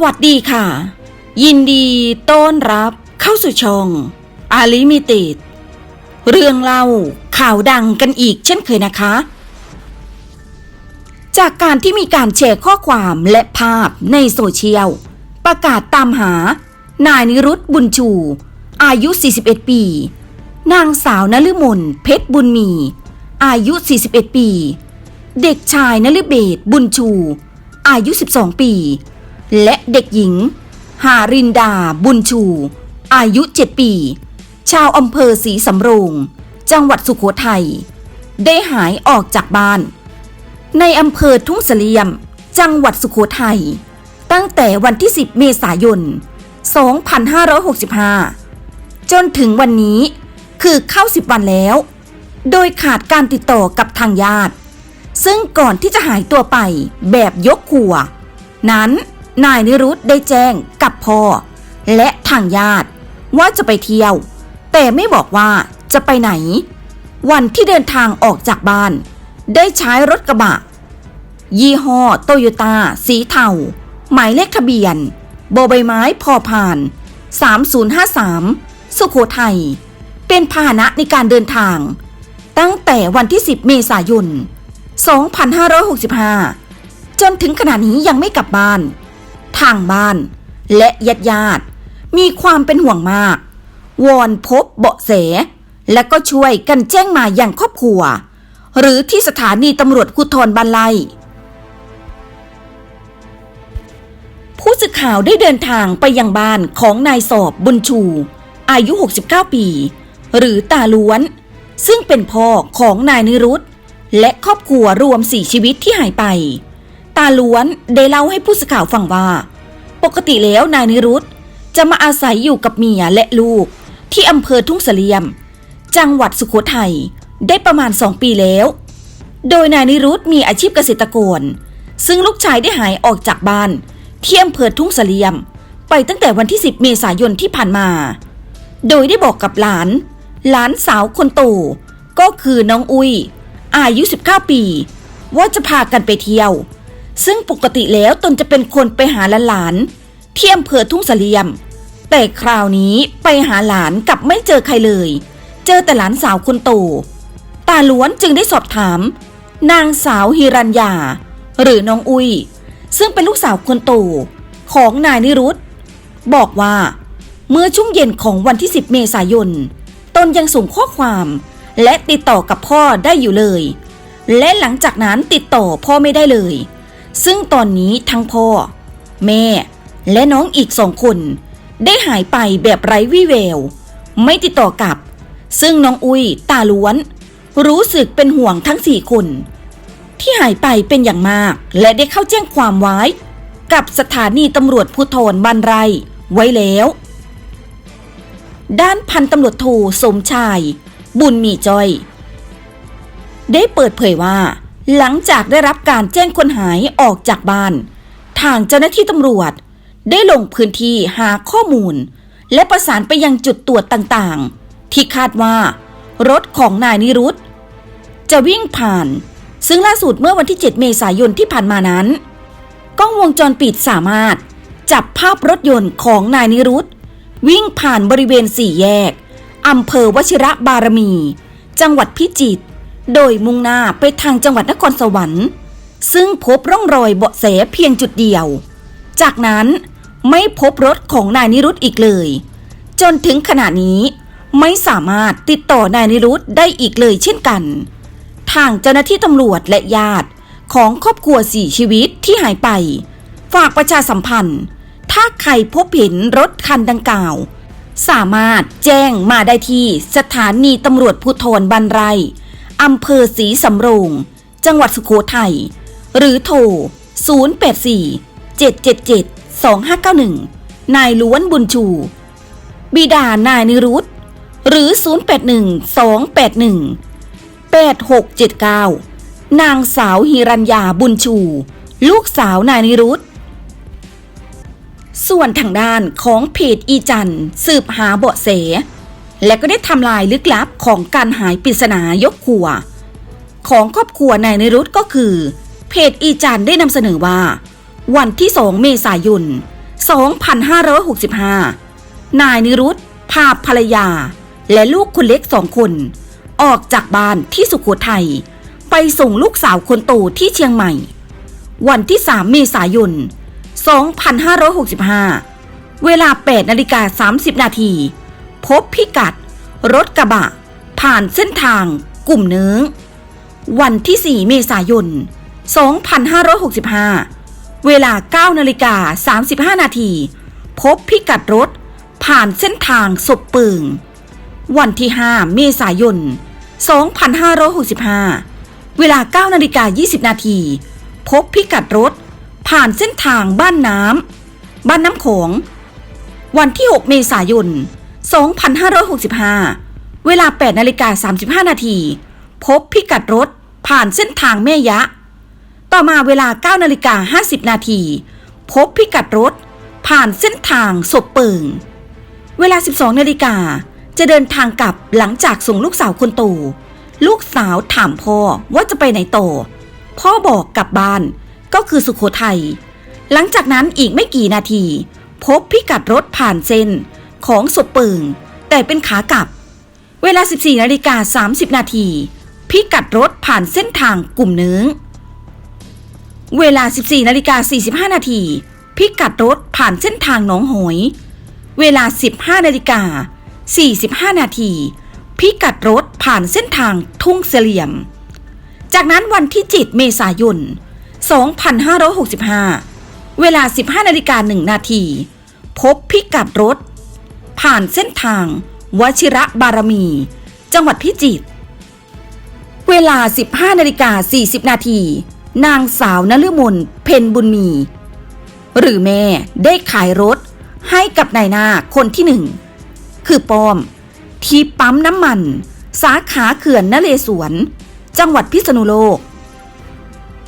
สวัสดีค่ะ ยินดีต้อนรับเข้าสู่ช่อง อาลิมิเต็ดเรื่องเล่าข่าวดังกันอีกเช่นเคยนะคะ จากการที่มีการแชร์ข้อความและภาพในโซเชียล ประกาศตามหา นายนิรุตบุญชู อายุ 41 ปี นางสาวนฤมลเพชรบุญมี อายุ 41 ปี เด็กชายนฤเบศบุญชู อายุ 12 ปี และเด็กหญิง หารินดาบุญชู อายุ 7 ปี ชาวอำเภอศรีสำโรง จังหวัดสุโขทัย ได้หายออกจากบ้าน ในอำเภอทุ่งเสลียม จังหวัดสุโขทัย ตั้งแต่วันที่ 10 เมษายน 2565 จนถึงวันนี้คือเข้า 10 วันแล้ว โดยขาดการติดต่อกับทางญาติ ซึ่งก่อนที่จะหายตัวไปแบบยกครัว นั้น นายนิรุตได้แจ้งกับพ่อ และทางญาติ ว่าจะไปเที่ยว แต่ไม่บอกว่าจะไปไหน วันที่เดินทางออกจากบ้าน ได้ใช้รถกระบะ ยี่ห้อโตโยต้าสีเทาหมายเลขทะเบียนโบใบไม้พอผ่าน 3053 สุโขทัย เป็นพาหนะในการเดินทาง ตั้งแต่วันที่ 10 เมษายน 2565 จนถึงขณะนี้ยังไม่กลับบ้าน ทางบ้าน และญาติญาติมีความเป็นห่วงมาก วอนพบเบาะแส และก็ช่วยกันแจ้งมาอย่างครอบครัว หรือที่สถานีตำรวจภูธรบันไลผู้สื่อข่าวได้เดินทางไปยังบ้านของนายสอบบุญชู อายุ 69 ปี หรือตาล้วน ซึ่งเป็นพ่อของนายนิรุตและครอบครัวรวมสี่ชีวิตที่หายไป ตาล้วนได้เล่าให้ผู้สื่อข่าวฟังว่า ปกติแล้วนายนิรุตจะมาอาศัยอยู่กับเมียและลูก ที่อำเภอทุ่งเสลียม จังหวัดสุโขทัยได้ประมาณสองปีแล้ว โดยนายนิรุตมีอาชีพเกษตรกร ซึ่งลูกชายได้หายออกจากบ้าน ที่อำเภอทุ่งเสลียม ไปตั้งแต่วันที่ 10 เมษายนที่ผ่านมา โดยได้บอกกับหลาน หลานสาวคนโตก็คือน้องอุ้ยอายุ 19 ปี ว่าจะพากันไปเที่ยว ซึ่งปกติแล้วตนจะเป็นคนไปหาหลานที่อำเภอทุ่งเสลียม แต่คราวนี้ไปหาหลานกลับไม่เจอใครเลย เจอแต่หลานสาวคนโต ตาล้วนจึงได้สอบถาม นางสาวฮิรัญญา หรือน้องอุ้ย ซึ่งเป็นลูกสาวคนโต ของนายนิรุตบอกว่า เมื่อช่วงเย็นของวันที่ 10 เมษายน ตนยังส่งข้อความและติดต่อกับพ่อได้อยู่เลย และหลังจากนั้นติดต่อพ่อไม่ได้เลย ซึ่งตอนนี้ทั้งพ่อ แม่ และน้องอีกสองคน ได้หายไปแบบไร้วี่แวว ไม่ติดต่อกลับ ซึ่งน้องอุ้ยตาล้วน รู้สึกเป็นห่วงทั้งสี่คน ที่หายไปเป็นอย่างมาก และได้เข้าแจ้งความไว้ กับสถานีตำรวจภูธรบันไร ไว้แล้ว ด้านพันตำรวจโทสมชาย บุญมีจ้อย ได้เปิดเผยว่า หลังจากได้รับการแจ้งคนหายออกจากบ้าน ทางเจ้าหน้าที่ตำรวจ ได้ลงพื้นที่หาข้อมูล และประสานไปยังจุดตรวจต่างๆ ที่คาดว่า รถของนายนิรุตจะวิ่งผ่าน ซึ่งล่าสุดเมื่อวันที่ 7 เมษายนที่ผ่านมานั้น กล้องวงจรปิดสามารถจับภาพรถยนต์ของนายนิรุตวิ่งผ่านบริเวณสี่แยกอำเภอวชิระบารมี จังหวัดพิจิตร โดยมุ่งหน้าไปทางจังหวัดนครสวรรค์ ซึ่งพบร่องรอยเบาะแสเพียงจุดเดียว จากนั้นไม่พบรถของนายนิรุตอีกเลย จนถึงขณะนี้ไม่สามารถติดต่อนายนิรุตได้อีกเลยเช่นกัน ทางเจ้าหน้าที่ตำรวจและญาติของครอบครัวสี่ชีวิตที่หายไป ฝากประชาสัมพันธ์ ถ้าใครพบเห็นรถคันดังกล่าว สามารถแจ้งมาได้ที่สถานีตำรวจภูธรบันไร อำเภอศรีสำโรง จังหวัดสุโขทัย หรือโทร 084 777 2591 นายล้วนบุญชู บิดานายนิรุตหรือ 081 281 8679 นางสาวฮิรัญญาบุญชู ลูกสาวนายนิรุตส่วนทางด้านของเพจอีจันสืบหาเบาะแส และก็ได้ทำลายลึกลับของการหายปริศนายกครัว ของครอบครัวนายนิรุตก็คือ เพจอีจันได้นำเสนอว่า วันที่ 2 เมษายน 2565 นายนิรุตพาภรรยา และลูกคนเล็กสองคน ออกจากบ้านที่สุขโขทัยไปส่งลูกสาวคนโตที่เชียงใหม่ วันที่ 3 เมษายน 2565 เวลา 8 นาฬิกา 30 นาที พบพิกัด รถกระบะ ผ่านเส้นทาง กลุ่มเนื้อ วันที่ 4 เมษายน 2565 เวลา 9นาฬิกา35 นาที พบพิกัดรถ ผ่านเส้นทางศพปึงวันที่ 5 เมษายน 2565 เวลา 9นาฬิกา20 นาที พบพิกัดรถ ผ่านเส้นทางบ้านน้ำ บ้านน้ำโขงวันที่ 6 เมษายน 2565 เวลา8นาฬิกา35 นาที พบพิกัดรถผ่านเส้นทางแม่ยะ ต่อมาเวลา9นาฬิกา50 นาที พบพิกัดรถผ่านเส้นทางศพเปิง เวลา 12 นาฬิกาจะเดินทางกลับหลังจากส่งลูกสาวคนโต ลูกสาวถามพ่อว่าจะไปไหนต่อ พ่อบอกกลับบ้านก็คือสุขโขทัย หลังจากนั้นอีกไม่กี่นาที พบพิกัดรถผ่านเส้น ของศพเปิงแต่เป็นขากลับ เวลา 14นาฬิกา30 นาทีพิกัดรถผ่านเส้นทางกลุ่มเนื้อเวลา 14นาฬิกา45 นาทีพิกัดรถผ่านเส้นทางหนองหอย เวลา 15นาฬิกา45 นาทีพิกัดรถผ่านเส้นทางทุ่งเสลี่ยม จากนั้นวันที่ 7 เมษายน 2565 เวลา 15นาฬิกา1นาทีพบพิกัดรถ ผ่านเส้นทาง วชิระบารมี จังหวัดพิจิตร เวลา 15นาฬิกา40 นาที นางสาวนฤมลเพนบุญมี หรือแม่ได้ขายรถให้กับนายหน้าคนที่หนึ่ง คือป้อม ที่ปั๊มน้ำมัน สาขาเขื่อนนเรศวร จังหวัดพิษณุโลก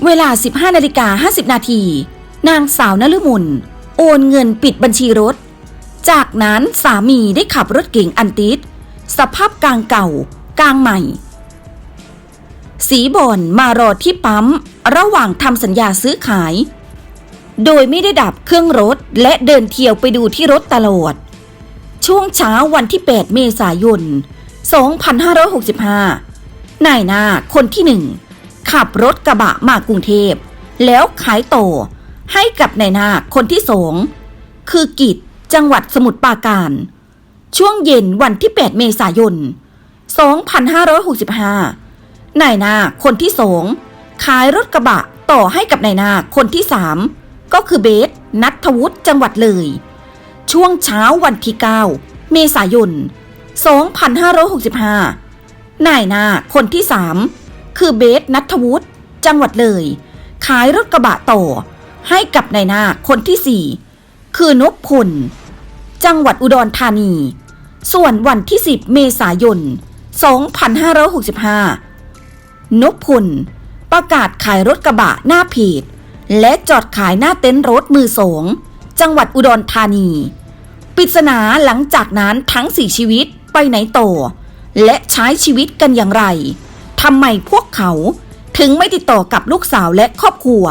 เวลา 15นาฬิกา50 นาที นางสาวนฤมลโอนเงินปิดบัญชีรถ จากนั้นสามีได้ขับรถเก๋งอันติดสภาพกลางเก่ากลางใหม่ สีบอลมารอที่ปั๊ม ระหว่างทำสัญญาซื้อขาย โดยไม่ได้ดับเครื่องรถและเดินเที่ยวไปดูที่รถตลอด ช่วงเช้าวันที่ 8 เมษายน 2565 นายหน้าคนที่หนึ่งขับรถกระบะมากรุงเทพ แล้วขายต่อให้กับนายนาคนที่สองคือกิจ จังหวัดสมุทรปราการ ช่วงเย็นวันที่ 8 เมษายน 2565 นายนาคนที่สองขายรถกระบะต่อให้กับนายนาคนที่สามก็คือเบส นัทวุฒิจังหวัดเลย ช่วงเช้าวันที่ 9 เมษายน 2565 นายนาคนที่สามคือเบส นัทวุฒิจังหวัดเลย ขายรถกระบะต่อให้กับนายนาคนที่สี่ คือนพพล จังหวัดอุดรธานี ส่วนวันที่ 10 เมษายน 2565 นพพล ประกาศขายรถกระบะหน้าเพจและจอดขายหน้าเต็นท์รถมือสองจังหวัดอุดรธานี ปริศนาหลังจากนั้นทั้งสี่ชีวิตไปไหนต่อ และใช้ชีวิตกันอย่างไรทำไมพวกเขาถึงไม่ติดต่อกับลูกสาวและครอบครัว